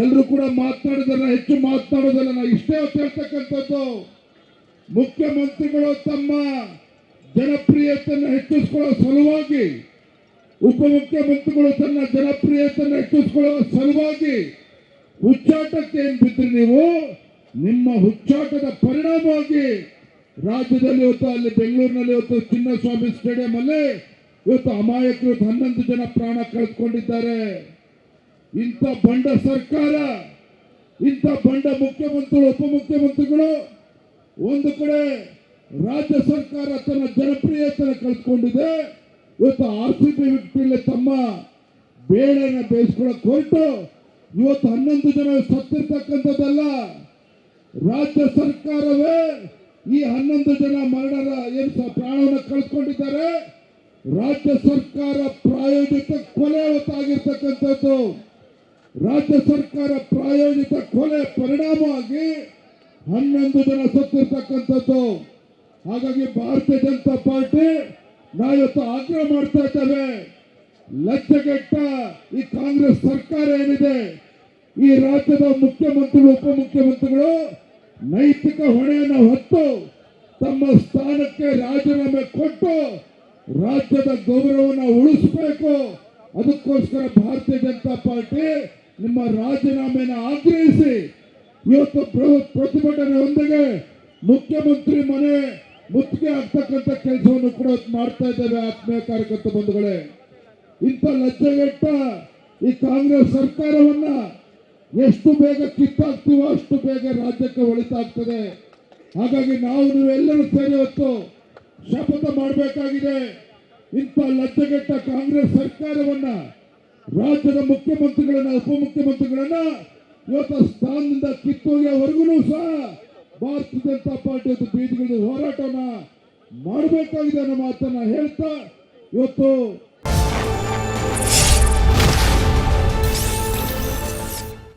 ಎಲ್ಲರೂ ಕೂಡ ಮಾತಾಡೋದಲ್ಲ ಹೆಚ್ಚು ಮಾತನಾಡೋದಲ್ಲ ನಾ ಇಷ್ಟೇ ಹೇಳ್ತಕ್ಕಂಥದ್ದು. ಮುಖ್ಯಮಂತ್ರಿಗಳು ತಮ್ಮ ಜನಪ್ರಿಯತೆಯನ್ನು ಹೆಚ್ಚಿಸಿಕೊಳ್ಳೋ ಸಲುವಾಗಿ, ಉಪಮುಖ್ಯಮಂತ್ರಿಗಳು ತನ್ನ ಜನಪ್ರಿಯತೆಯನ್ನು ಹೆಚ್ಚಿಸಿಕೊಳ್ಳುವ ಸಲುವಾಗಿ ಹುಚ್ಚಾಟಕ್ಕೆ ಏನ್ ಬಿದ್ರಿ ನೀವು? ನಿಮ್ಮ ಹುಚ್ಚಾಟದ ಪರಿಣಾಮವಾಗಿ ರಾಜ್ಯದಲ್ಲಿ ಇವತ್ತು ಅಲ್ಲಿ ಬೆಂಗಳೂರಿನಲ್ಲಿ ಇವತ್ತು ಚಿನ್ನಸ್ವಾಮಿ ಸ್ಟೇಡಿಯಂ ಅಲ್ಲಿ ಇವತ್ತು ಅಮಾಯಕರು ಹನ್ನೊಂದು ಜನ ಪ್ರಾಣ ಕಳೆದುಕೊಂಡಿದ್ದಾರೆ. ಇಂಥ ಬಂಡ ಸರ್ಕಾರ, ಇಂಥ ಬಂಡ ಮುಖ್ಯಮಂತ್ರಿಗಳು, ಉಪಮುಖ್ಯಮಂತ್ರಿಗಳು ಒಂದು ಕಡೆ ರಾಜ್ಯ ಸರ್ಕಾರ ತನ್ನ ಜನಪ್ರಿಯತನ ಕಳೆದುಕೊಂಡಿದೆ ಇವತ್ತು ಆರ್ ಸಿ ಪಿ ವ್ಯಕ್ತಿಯಲ್ಲಿ ತಮ್ಮ ಬೇಳೆನ ಬೇಯಿಸ್ಕೊಳಕ್ ಹೊರಟು. ಇವತ್ತು ಹನ್ನೊಂದು ಜನ ಸತ್ತಿರ್ತಕ್ಕಂಥದ್ದಲ್ಲ. ರಾಜ್ಯ ಸರ್ಕಾರವೇ ಈ ಹನ್ನೊಂದು ಜನ ಮರಣರ ಏನು ಪ್ರಾಣವನ್ನು ಕಳೆದುಕೊಂಡಿದ್ದಾರೆ ರಾಜ್ಯ ಸರ್ಕಾರ ಪ್ರಾಯೋಜಿತ ಕೊಲೆ ಹೊತ್ತಾಗಿರ್ತಕ್ಕಂಥದ್ದು. ರಾಜ್ಯ ಸರ್ಕಾರ ಪ್ರಾಯೋಜಿತ ಕೊಲೆ ಪರಿಣಾಮವಾಗಿ ಹನ್ನೊಂದು ಜನ ಸತ್ತಿರ್ತಕ್ಕಂಥದ್ದು. ಹಾಗಾಗಿ ಭಾರತೀಯ ಜನತಾ ಪಾರ್ಟಿ ನಾವಿವತ್ತು ಆಗ್ರಹ ಮಾಡ್ತಾ ಇದ್ದೇವೆ. ಲಜ್ಜೆಗೆಟ್ಟ ಈ ಕಾಂಗ್ರೆಸ್ ಸರ್ಕಾರ ಏನಿದೆ, ಈ ರಾಜ್ಯದ ಮುಖ್ಯಮಂತ್ರಿಗಳು, ಉಪಮುಖ್ಯಮಂತ್ರಿಗಳು ನೈತಿಕ ಹೊಣೆಯನ್ನು ಹೊತ್ತು ತಮ್ಮ ಸ್ಥಾನಕ್ಕೆ ರಾಜೀನಾಮೆ ಕೊಟ್ಟು ರಾಜ್ಯದ ಗೌರವವನ್ನು ಉಳಿಸಬೇಕು. ಅದಕ್ಕೋಸ್ಕರ ಭಾರತೀಯ ಜನತಾ ಪಾರ್ಟಿ ನಿಮ್ಮ ರಾಜೀನಾಮೆನ ಆಗ್ರಹಿಸಿ ಇವತ್ತು ಬೃಹತ್ ಪ್ರತಿಭಟನೆಯೊಂದಿಗೆ ಮುಖ್ಯಮಂತ್ರಿ ಮನೆ ಮುತ್ತಿಗೆ ಆಗ್ತಕ್ಕಂಥ ಕೆಲಸವನ್ನು ಕೂಡ ಮಾಡ್ತಾ ಇದ್ದೇವೆ ಆತ್ಮೀಯ ಕಾರ್ಯಕರ್ತ ಬಂಧುಗಳೇ. ಇಂಥ ಲಜ್ಜೆಗೆಟ್ಟ ಈ ಕಾಂಗ್ರೆಸ್ ಸರ್ಕಾರವನ್ನ ಎಷ್ಟು ಬೇಗ ಕಿತ್ತಾಗ್ತೀವೋ ಅಷ್ಟು ಬೇಗ ರಾಜ್ಯಕ್ಕೆ ಒಳಿತಾಗ್ತದೆ ಹಾಗಾಗಿ ನಾವು ನೀವೆಲ್ಲರೂ ಸೇರಿ ಹೊತ್ತು ಶಪಥ ಮಾಡಬೇಕಾಗಿದೆ. ಇಂಥ ಲಜ್ಜೆಗೆಟ್ಟ ಕಾಂಗ್ರೆಸ್ ಸರ್ಕಾರವನ್ನ ರಾಜ್ಯದ ಮುಖ್ಯಮಂತ್ರಿಗಳನ್ನ, ಉಪಮುಖ್ಯಮಂತ್ರಿಗಳನ್ನ ಇವತ್ತು ಸ್ಥಾನದಿಂದ ಕಿತ್ತೋಗಿಯವರೆಗೂ ಸಹ ಭಾರತೀಯ ಜನತಾ ಪಾರ್ಟಿ ಇವತ್ತು ಬೀದಿಗಿಳಿದು ಹೋರಾಟವನ್ನ ಮಾಡಬೇಕಾಗಿದೆ ಅನ್ನೋ ಮಾತನ್ನ ಹೇಳ್ತಾ ಇವತ್ತು